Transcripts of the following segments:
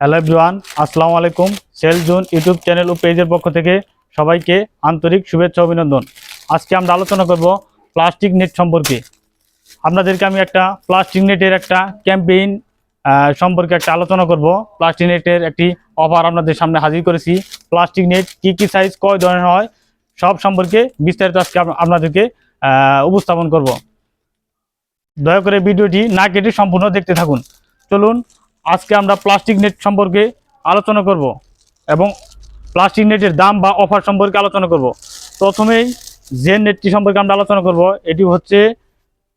Hello everyone আসসালামু আলাইকুম। Sell zone YouTube channel ও পেজের পক্ষ থেকে সবাইকে আন্তরিক শুভেচ্ছা অভিনন্দন। আজকে আমরা আলোচনা করব প্লাস্টিক নেট সম্পর্কে। আপনাদেরকে আমি একটা প্লাস্টিক নেটের একটা ক্যাম্পেইন সম্পর্কে একটা আলোচনা করব। প্লাস্টিক নেটের একটি অফার আপনাদের সামনে হাজির করেছি। প্লাস্টিক নেট কী কী সাইজ কয় ধরনের হয়, সব সম্পর্কে বিস্তারিত আজকে আপনাদেরকে উপস্থাপন করব। দয়া করে ভিডিওটি না কেটে সম্পূর্ণ দেখতে থাকুন। চলুন আজকে আমরা প্লাস্টিক নেট সম্পর্কে আলোচনা করব এবং প্লাস্টিক নেটের দাম বা অফার সম্পর্কে আলোচনা করব। প্রথমেই যে নেটটি সম্পর্কে আমরা আলোচনা করব, এটি হচ্ছে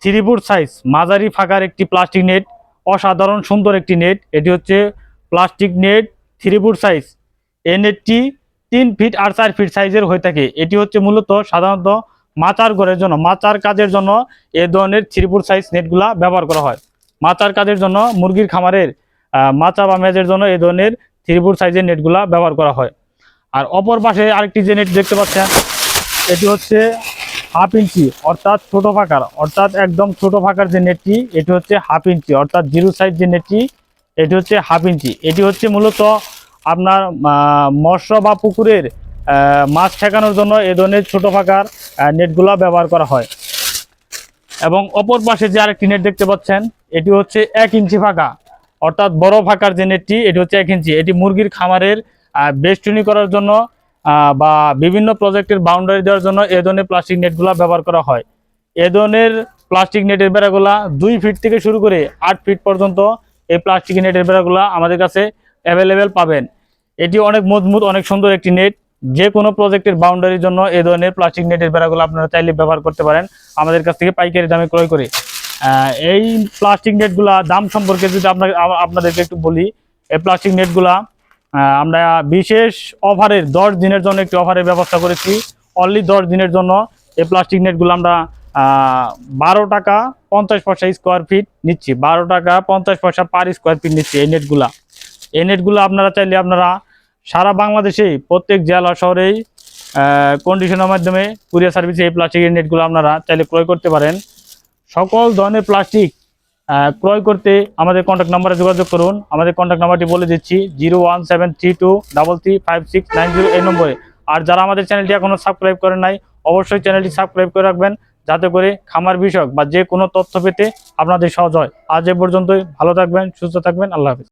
থ্রি ফুট সাইজ, মাঝারি ফাঁকার একটি প্লাস্টিক নেট, অসাধারণ সুন্দর একটি নেট। এটি হচ্ছে plastic net three foot size. এই নেটটি তিন ফিট আর চার ফিট সাইজের হয়ে থাকে। এটি হচ্ছে মূলত সাধারণত মাচার ঘরের জন্য, মাচার কাজের জন্য এ ধরনের থ্রি ফুট সাইজ নেটগুলা ব্যবহার করা হয়। মাচার কাজের জন্য মুরগির খামারের মাচা বা মেজের জন্য এই ধরনের থ্রি ফুট সাইজের নেটগুলা ব্যবহার করা হয়। আর অপর পাশে আরেকটি যে নেট দেখতে পাচ্ছেন, এটি হচ্ছে হাফ ইঞ্চি অর্থাৎ ছোট ফাঁকার, অর্থাৎ একদম ছোট ফাঁকার যে নেটটি এটি হচ্ছে হাফ ইঞ্চি অর্থাৎ জিরো সাইজ যে নেটটি এটি হচ্ছে হাফ ইঞ্চি এটি হচ্ছে মূলত আপনার মৎস্য বা পুকুরের মাছ ঠেকানোর জন্য এ ধরনের ছোটো ফাঁকার নেটগুলা ব্যবহার করা হয়। এবং অপর পাশে যে আরেকটি নেট দেখতে পাচ্ছেন, এটি হচ্ছে এক ইঞ্চি ফাঁকা। অর্থাৎ বড় ফাঁকার যে নেটটি, এটি হচ্ছে এক ইঞ্চি। এটি মুরগির খামারের বেষ্টনী করার জন্য বা বিভিন্ন প্রজেক্টের বাউন্ডারি দেওয়ার জন্য এ ধরনের প্লাস্টিক নেটগুলা ব্যবহার করা হয়। এ ধরনের প্লাস্টিক নেটের বেড়াগুলা দুই ফিট থেকে শুরু করে আট ফিট পর্যন্ত এই প্লাস্টিক নেটের বেড়াগুলা আমাদের কাছে অ্যাভেলেবেল পাবেন। এটি অনেক মজবুত, অনেক সুন্দর একটি নেট যে কোনো প্রজেক্টের বাউন্ডারির জন্য এ ধরনের প্লাস্টিক নেটের বেড়াগুলো আপনারা চাইলে ব্যবহার করতে পারেন। আমাদের কাছ থেকে পাইকারি দামে ক্রয় করে এই প্লাস্টিক নেটগুলা দাম সম্পর্কে যদি আপনাকে আপনাদেরকে একটু বলি, এই প্লাস্টিক নেটগুলা আমরা বিশেষ অফারের দশ দিনের জন্য একটি অফারের ব্যবস্থা করেছি। অনলি দশ দিনের জন্য এই প্লাস্টিক নেটগুলো আমরা বারো টাকা পঞ্চাশ পয়সা স্কোয়ার ফিট নিচ্ছি। বারো টাকা পঞ্চাশ পয়সা পার স্কোয়ার ফিট নিচ্ছি এই নেটগুলা এই নেটগুলো আপনারা চাইলে আপনারা সারা বাংলাদেশেই প্রত্যেক জেলা শহরেই কন্ডিশনের মাধ্যমে কুরিয়ার সার্ভিসে এই প্লাস্টিকের নেটগুলো আপনারা চাইলে ক্রয় করতে পারেন। সকল ধরনের প্লাস্টিক ক্রয় করতে আমাদের কন্ট্যাক্ট নাম্বারে যোগাযোগ করুন। আমাদের কন্ট্যাক্ট নাম্বারটি বলে দিচ্ছি, zero one seven three two double three five six nine zero এই নম্বরে। আর যারা আমাদের চ্যানেলটি এখনও সাবস্ক্রাইব করেন নাই, অবশ্যই চ্যানেলটি সাবস্ক্রাইব করে রাখবেন, যাতে করে খামার বিষয়ক বা যে কোনো তথ্য পেতে আপনাদের সহজ হয়। আজ এ পর্যন্তই, ভালো থাকবেন, সুস্থ থাকবেন, আল্লাহ হাফিজ।